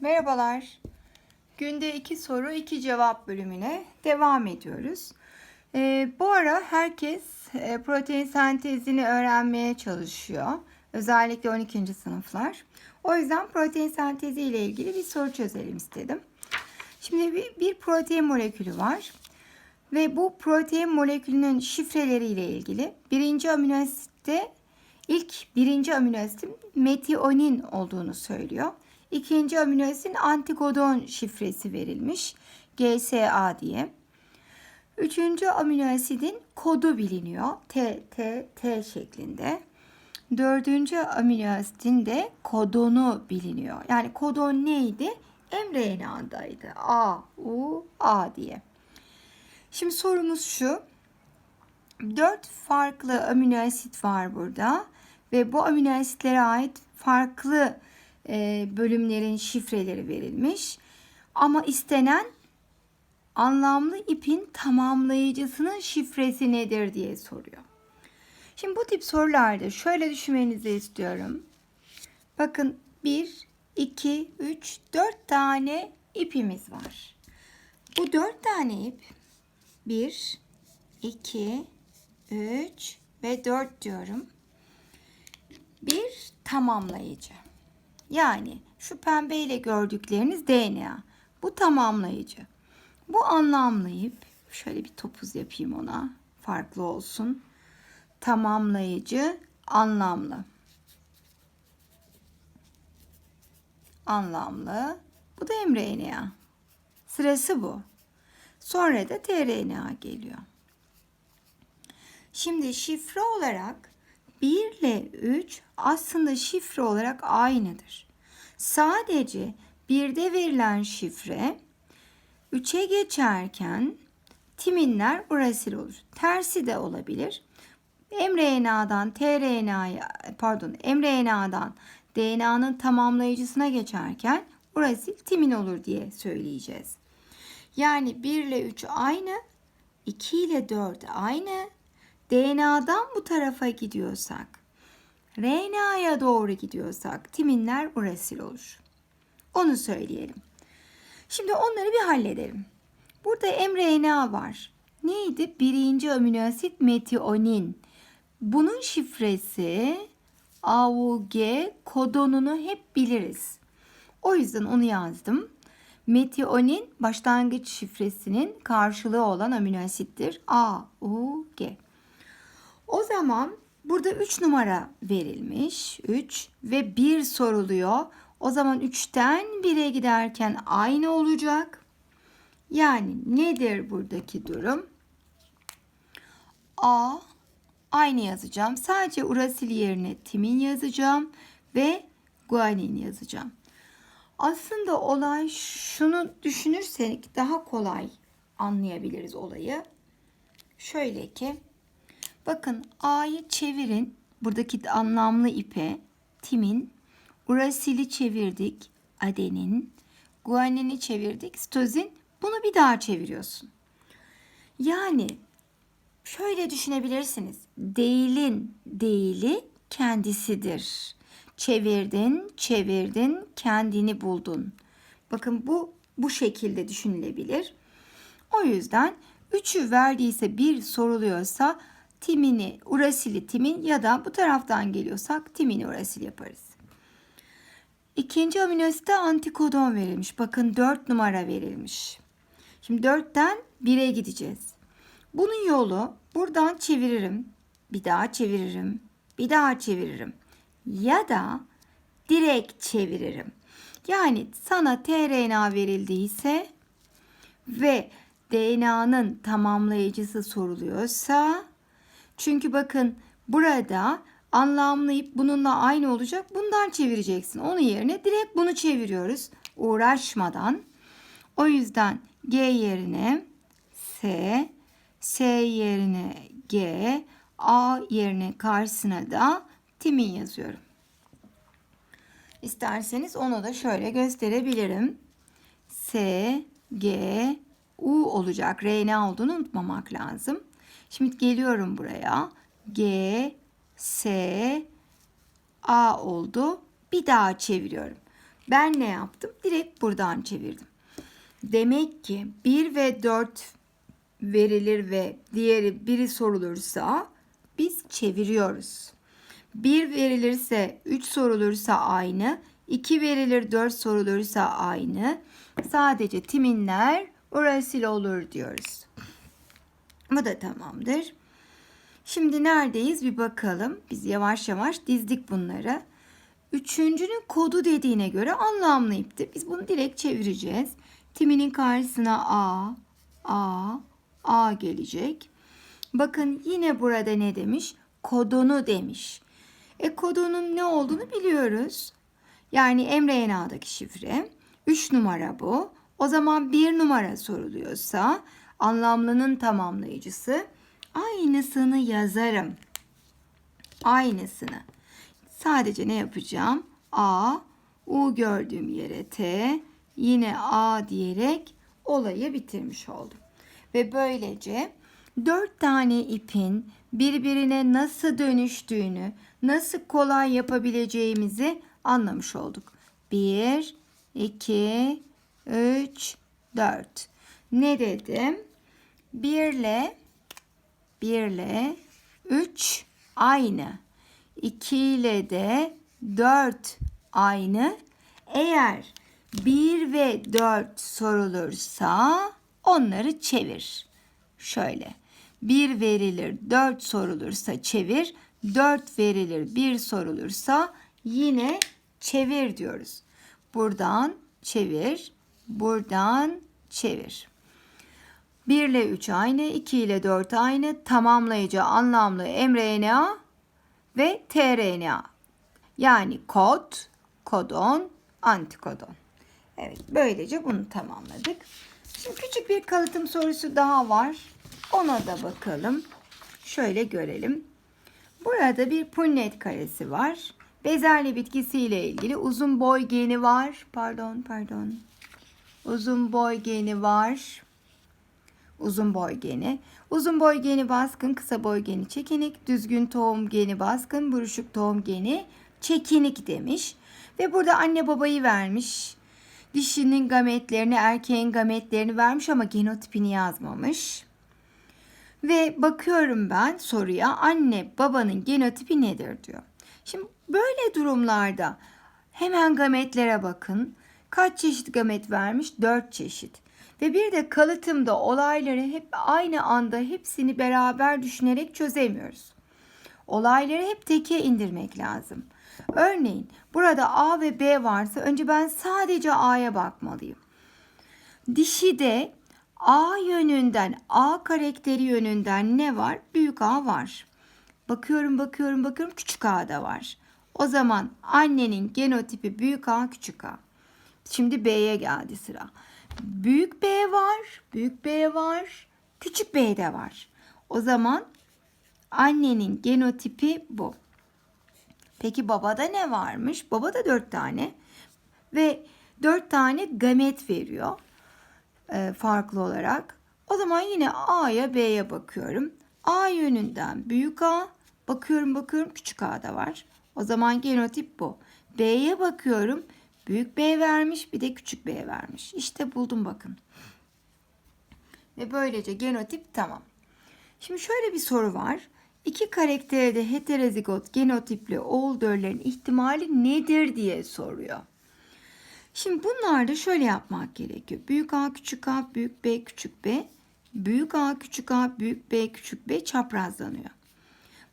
Merhabalar. Günde iki soru, iki cevap bölümüne devam ediyoruz. Ee, bu ara herkes e, protein sentezini öğrenmeye çalışıyor. Özellikle 12. sınıflar. O yüzden protein sentezi ile ilgili bir soru çözelim istedim. Şimdi bir, bir protein molekülü var. Ve bu protein molekülünün şifreleriyle ilgili birinci amino asitte ilk birinci amino asitin metionin olduğunu söylüyor. İkinci amino asitin antikodon şifresi verilmiş. GSA diye. Üçüncü amino asidin kodu biliniyor. T, T, T şeklinde. Dördüncü amino asidin de kodonu biliniyor. Yani kodon neydi? mRNA'daydı. A, U, A diye. Şimdi sorumuz şu. Dört farklı amino asit var burada. Ve bu amino asitlere ait farklı e, bölümlerin şifreleri verilmiş. Ama istenen anlamlı ipin tamamlayıcısının şifresi nedir diye soruyor. Şimdi bu tip sorularda şöyle düşünmenizi istiyorum. Bakın 1, 2, 3, 4 tane ipimiz var. Bu 4 tane ip 1, 2, 3 ve 4 diyorum. Bir tamamlayıcı. Yani şu pembeyle gördükleriniz DNA. Bu tamamlayıcı. Bu anlamlayıp şöyle bir topuz yapayım ona. Farklı olsun. Tamamlayıcı, anlamlı. Anlamlı. Bu da mRNA. Sırası bu. Sonra da tRNA geliyor. Şimdi şifre olarak 1 ile 3 aslında şifre olarak aynıdır. Sadece 1'de verilen şifre 3'e geçerken timinler urasil olur. Tersi de olabilir. mRNA'dan tRNA'ya pardon mRNA'dan DNA'nın tamamlayıcısına geçerken urasil timin olur diye söyleyeceğiz. Yani 1 ile 3 aynı, 2 ile 4 aynı. DNA'dan bu tarafa gidiyorsak, RNA'ya doğru gidiyorsak timinler urasil olur. Onu söyleyelim. Şimdi onları bir halledelim. Burada mRNA var. Neydi? Birinci amino asit metionin. Bunun şifresi AUG kodonunu hep biliriz. O yüzden onu yazdım. Metionin başlangıç şifresinin karşılığı olan amino asittir. O zaman burada 3 numara verilmiş. 3 ve 1 soruluyor. O zaman 3'ten 1'e giderken aynı olacak. Yani nedir buradaki durum? A aynı yazacağım. Sadece urasil yerine timin yazacağım ve guanin yazacağım. Aslında olay şunu düşünürsek daha kolay anlayabiliriz olayı. Şöyle ki bakın A'yı çevirin buradaki anlamlı ipe timin urasili çevirdik adenin guanini çevirdik sitozin bunu bir daha çeviriyorsun. Yani şöyle düşünebilirsiniz. Değilin değili kendisidir. Çevirdin, çevirdin, kendini buldun. Bakın bu bu şekilde düşünülebilir. O yüzden 3'ü verdiyse bir soruluyorsa timini, urasili timin ya da bu taraftan geliyorsak timini urasil yaparız. İkinci amino asite antikodon verilmiş. Bakın 4 numara verilmiş. Şimdi 4'ten 1'e gideceğiz. Bunun yolu buradan çeviririm. Bir daha çeviririm. Bir daha çeviririm. Ya da direkt çeviririm. Yani sana tRNA verildiyse ve DNA'nın tamamlayıcısı soruluyorsa çünkü bakın burada anlamlayıp bununla aynı olacak. Bundan çevireceksin. Onun yerine direkt bunu çeviriyoruz. Uğraşmadan. O yüzden G yerine S, S yerine G, A yerine karşısına da timin yazıyorum. İsterseniz onu da şöyle gösterebilirim. S, G, U olacak. RNA olduğunu unutmamak lazım. Şimdi geliyorum buraya. G, S, A oldu. Bir daha çeviriyorum. Ben ne yaptım? Direkt buradan çevirdim. Demek ki 1 ve 4 verilir ve diğeri biri sorulursa biz çeviriyoruz. 1 verilirse 3 sorulursa aynı. 2 verilir 4 sorulursa aynı. Sadece timinler urasil olur diyoruz. Bu da tamamdır. Şimdi neredeyiz bir bakalım. Biz yavaş yavaş dizdik bunları. Üçüncünün kodu dediğine göre anlamlı ipti. Biz bunu direkt çevireceğiz. Timinin karşısına A, A, A gelecek. Bakın yine burada ne demiş? Kodonu demiş. E kodonun ne olduğunu biliyoruz. Yani Emre şifre. 3 numara bu. O zaman 1 numara soruluyorsa anlamlının tamamlayıcısı aynısını yazarım. Aynısını. Sadece ne yapacağım? A, U gördüğüm yere T, yine A diyerek olayı bitirmiş oldum. Ve böylece dört tane ipin birbirine nasıl dönüştüğünü, nasıl kolay yapabileceğimizi anlamış olduk. 1, 2, 3, 4. Ne dedim? 1 ile 1 ile 3 aynı. 2 ile de 4 aynı. Eğer 1 ve 4 sorulursa onları çevir. Şöyle. 1 verilir 4 sorulursa çevir. 4 verilir 1 sorulursa yine çevir diyoruz. Buradan çevir. Buradan çevir. 1 ile 3 aynı, 2 ile 4 aynı, tamamlayıcı anlamlı mRNA ve tRNA. Yani kod, kodon, antikodon. Evet, böylece bunu tamamladık. Şimdi küçük bir kalıtım sorusu daha var. Ona da bakalım. Şöyle görelim. Burada bir punnet karesi var. Bezelye bitkisiyle ilgili uzun boy geni var. Pardon, pardon. Uzun boy geni var. Uzun boy geni. Uzun boy geni baskın, kısa boy geni çekinik, düzgün tohum geni baskın, buruşuk tohum geni çekinik demiş. Ve burada anne babayı vermiş. Dişinin gametlerini, erkeğin gametlerini vermiş ama genotipini yazmamış. Ve bakıyorum ben soruya anne babanın genotipi nedir diyor. Şimdi böyle durumlarda hemen gametlere bakın. Kaç çeşit gamet vermiş? Dört çeşit. Ve bir de kalıtımda olayları hep aynı anda hepsini beraber düşünerek çözemiyoruz. Olayları hep teke indirmek lazım. Örneğin burada A ve B varsa önce ben sadece A'ya bakmalıyım. Dişi de A yönünden, A karakteri yönünden ne var? Büyük A var. Bakıyorum, bakıyorum, bakıyorum küçük A da var. O zaman annenin genotipi büyük A, küçük A. Şimdi B'ye geldi sıra. Büyük B var, büyük B var, küçük B de var. O zaman annenin genotipi bu. Peki babada ne varmış? Babada dört tane ve dört tane gamet veriyor e, farklı olarak. O zaman yine A'ya B'ye bakıyorum. A yönünden büyük A, bakıyorum bakıyorum küçük A da var. O zaman genotip bu. B'ye bakıyorum. Büyük B vermiş bir de küçük B vermiş. İşte buldum bakın. Ve böylece genotip tamam. Şimdi şöyle bir soru var. İki karakterde heterozigot genotipli oğullarların ihtimali nedir diye soruyor. Şimdi bunlarda şöyle yapmak gerekiyor. Büyük A küçük A büyük B küçük B. Büyük A küçük A büyük B küçük B çaprazlanıyor.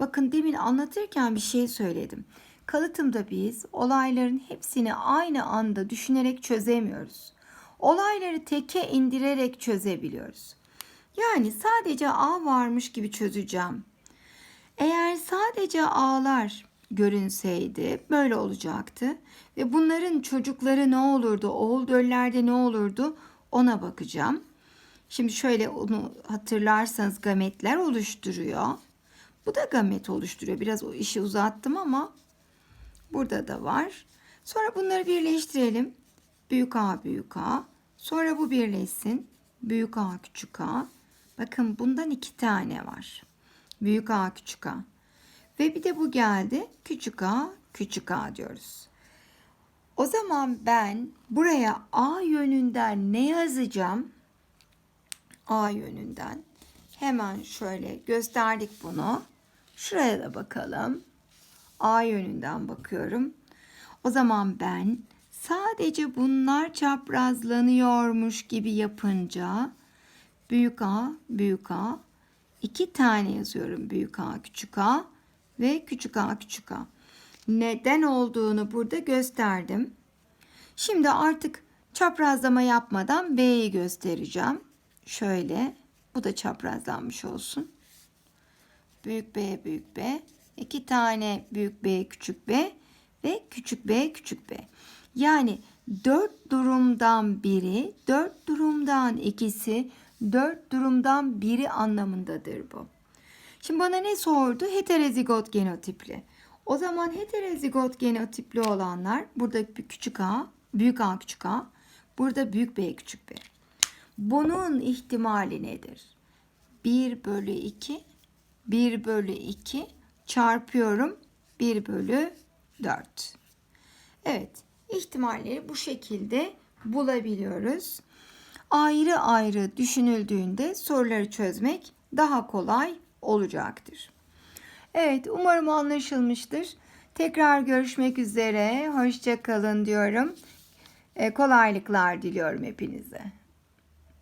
Bakın demin anlatırken bir şey söyledim. Kalıtımda biz olayların hepsini aynı anda düşünerek çözemiyoruz. Olayları teke indirerek çözebiliyoruz. Yani sadece A varmış gibi çözeceğim. Eğer sadece A'lar görünseydi böyle olacaktı. Ve bunların çocukları ne olurdu, oğul döllerde ne olurdu ona bakacağım. Şimdi şöyle onu hatırlarsanız gametler oluşturuyor. Bu da gamet oluşturuyor. Biraz o işi uzattım ama burada da var. Sonra bunları birleştirelim. Büyük A büyük A. Sonra bu birleşsin. Büyük A küçük A. Bakın bundan iki tane var. Büyük A küçük A. Ve bir de bu geldi. Küçük A küçük A diyoruz. O zaman ben buraya A yönünden ne yazacağım? A yönünden. Hemen şöyle gösterdik bunu. Şuraya da bakalım. A yönünden bakıyorum. O zaman ben sadece bunlar çaprazlanıyormuş gibi yapınca büyük A, büyük A, iki tane yazıyorum büyük A, küçük A ve küçük A, küçük A. Neden olduğunu burada gösterdim. Şimdi artık çaprazlama yapmadan B'yi göstereceğim. Şöyle, bu da çaprazlanmış olsun. Büyük B, büyük B. iki tane büyük B, küçük B ve küçük b küçük b. Yani dört durumdan biri, dört durumdan ikisi, dört durumdan biri anlamındadır bu. Şimdi bana ne sordu? Heterozigot genotipli. O zaman heterozigot genotipli olanlar burada bir küçük a, büyük a küçük a, burada büyük b küçük b. Bunun ihtimali nedir? 1 bölü 2, 1 bölü 2 çarpıyorum 1 bölü 4. Evet, ihtimalleri bu şekilde bulabiliyoruz. Ayrı ayrı düşünüldüğünde soruları çözmek daha kolay olacaktır. Evet, umarım anlaşılmıştır. Tekrar görüşmek üzere. Hoşça kalın diyorum. E, kolaylıklar diliyorum hepinize.